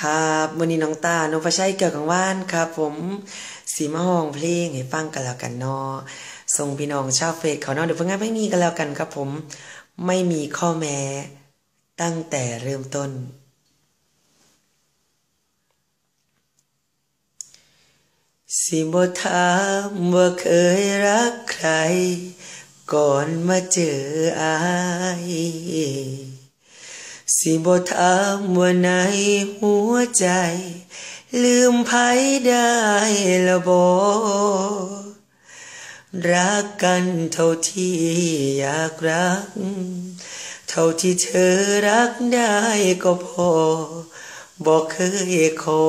ครับวันนี้น้องตาน้องประชัยเกี่ยวกับว่านครับ ผมสีมะฮองเพลงให้ฟังกันแล้วกันเนาะส่งพี่น้องชาวเฟซเขาเนาะเดี๋ยวเพิ่งงานเพลงนี้กันแล้วกันครับผมไม่มีข้อแม้ ตั้งแต่เริ่มต้น สิบถามว่าเคยรักใคร ก่อนมาเจออาย สิบถามว่าในหัวใจ ลืมไผได้ละบอรักกันเท่าที่อยากรัก เท่าที่เธอรักได้ก็พอบอกเคยขอ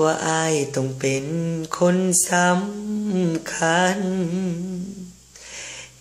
ว่าอายต้องเป็นคนสำคัญ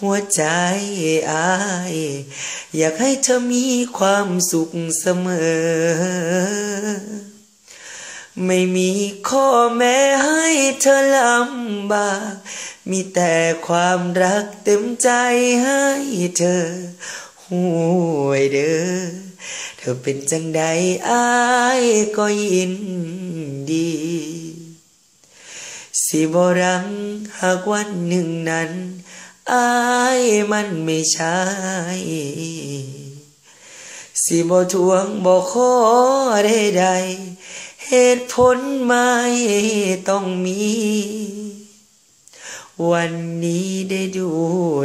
หัวใจอาย อยากให้เธอมีความสุขเสมอ ไม่มีข้อแม้ให้เธอลำบาก มีแต่ความรักเต็มใจให้เธอห่วยเด้อ เธอเป็นจังใดอายก็ยินดีสิบรังหากวันหนึ่งนั้น อายมันไม่ใช่สิบทวงบอกขอใดๆเหตุผลไม่ต้องมี วันนี้ได้ดู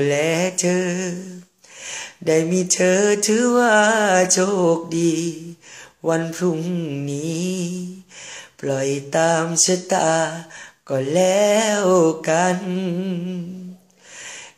แลเธอ ได้มีเธอถือว่าโชคดี วันพรุ่งนี้ ปล่อยตามชะตาก็แล้วกัน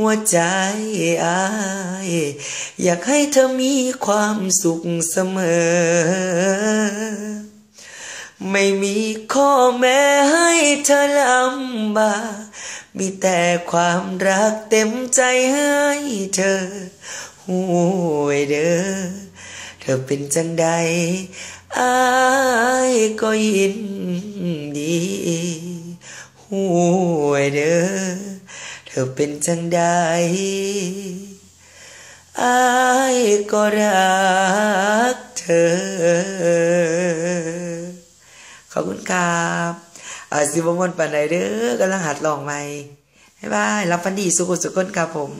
หัวใจอาย อยากให้เธอมีความสุขเสมอไม่มีข้อแม้ให้เธอลำบากมีแต่ความรักเต็มใจให้เธอห่วยเด้อ เธอเป็นจังใดอายก็ยินดีห่วยเด้อ เธอเป็นจังใดอายก็รักเธอ ขอบคุณครับอาซิบมอนปันไดเด้อกำลังหัดลองใหม่บ๊ายบาย รับฟันดีสุขสุขคนครับผม